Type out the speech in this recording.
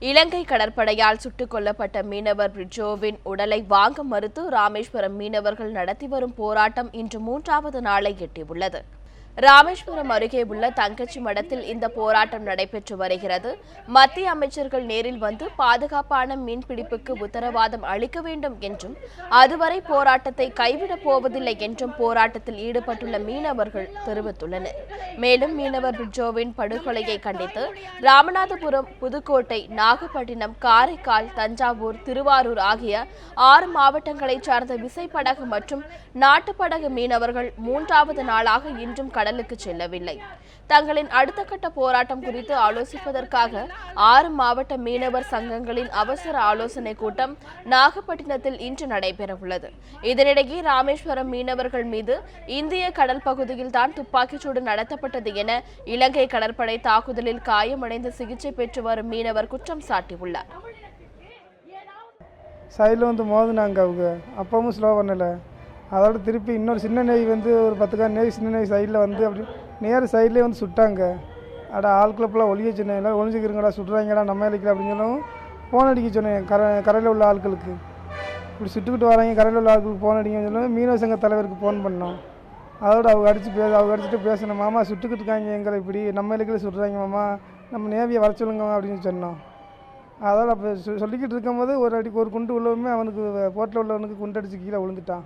இலங்கை கடற்படையால் சுட்டுக் கொல்லப்பட்ட மீனவர் பிரிட்ஜோவின் உடலை வாங்க மறுத்து ராமேஸ்வரம் மீனவர்கள் நடத்தி வரும் போராட்டம் இன்று மூன்றாவது நாளை எட்டியுள்ளது. ராமேஸ்வரம் அருகே உள்ள தங்கச்சி மடத்தில் இந்த போராட்டம் நடைபெற்று வருகிறது. மத்திய அமைச்சர்கள் நேரில் வந்து பாதுகாப்பான மீன்பிடிப்புக்கு உத்தரவாதம் அளிக்க வேண்டும் என்றும் அதுவரை போராட்டத்தை கைவிடப் போவதில்லை என்றும் போராட்டத்தில் ஈடுபட்டுள்ள மீனவர்கள் தெரிவித்துள்ளனர். மேலும் மீனவர் பிட்ஜோவின் படுகொலையை கண்டித்து ராமநாதபுரம் புதுக்கோட்டை நாகப்பட்டினம் காரைக்கால் தஞ்சாவூர் திருவாரூர் ஆகிய ஆறு மாவட்டங்களைச் சார்ந்த விசைப்படகு மற்றும் நாட்டுப்படகு மீனவர்கள் மூன்றாவது நாளாக இன்றும் கடலுக்கு செல்லவில்லை. தங்களின் அடுத்த கட்ட போராட்டம் குறித்து ஆலோசிப்பதற்காக ஆறு மாவட்ட மீனவர் சங்கங்களின் அவசர ஆலோசனை கூட்டம் நாகப்பட்டினத்தில் இன்று நடைபெறவுள்ளது. இதனிடையே ராமேஸ்வரம் மீனவர்கள் மீது இந்திய கடல் பகுதியில் தான் துப்பாக்கிச்சூடு நடத்தப்பட்டது என இலங்கை கடற்படை தாக்குதலில் காயமடைந்து சிகிச்சை பெற்று வரும் மீனவர் குற்றம் சாட்டியுள்ளார். சைடில் வந்து மோதினாங்க அவங்க. அப்பவும் ஸ்லோ பண்ணலை. அதோட திருப்பி இன்னொரு சின்ன நெய் வந்து ஒரு பத்துக்கா நெய் சின்ன நெய் சைடில் வந்து அப்படி நேர் சைட்லேயே வந்து சுட்டாங்க. அட ஆட்களை ஃபுல்லாக ஒளிய சொன்னேன். எல்லாம் ஒளிஞ்சிக்கிறங்கடா சுடுறாங்கடா நம்ம இலைக்கல அப்படின்னு சொல்லவும் ஃபோன் அடிக்க சொன்னேன். கர கரையில் உள்ள ஆட்களுக்கு இப்படி சுட்டுக்கிட்டு வராங்க கரையில் உள்ள ஆட்களுக்கு ஃபோன் அடிங்கன்னு சொல்லவும் மீனவ சங்க தலைவருக்கு ஃபோன் பண்ணோம். அதோட அவங்க அடித்து பேச அவங்க அடிச்சுட்டு பேசினேன் மாமா சுட்டுக்கிட்டு இருக்காங்க எங்களை இப்படி. நம்ம இலைக்கல சுடுறாங்க மாமா. நம்ம நேவியை வர சொல்லுங்க அப்படின்னு சொன்னோம். அதோட அப்போ சொல்லிக்கிட்டு இருக்கும்போது ஒரு அடிக்கு ஒரு குண்டு உள்ளவுமே அவனுக்கு போட்டில் உள்ளவனுக்கு குண்டு அடித்து கீழே விழுந்துட்டான்.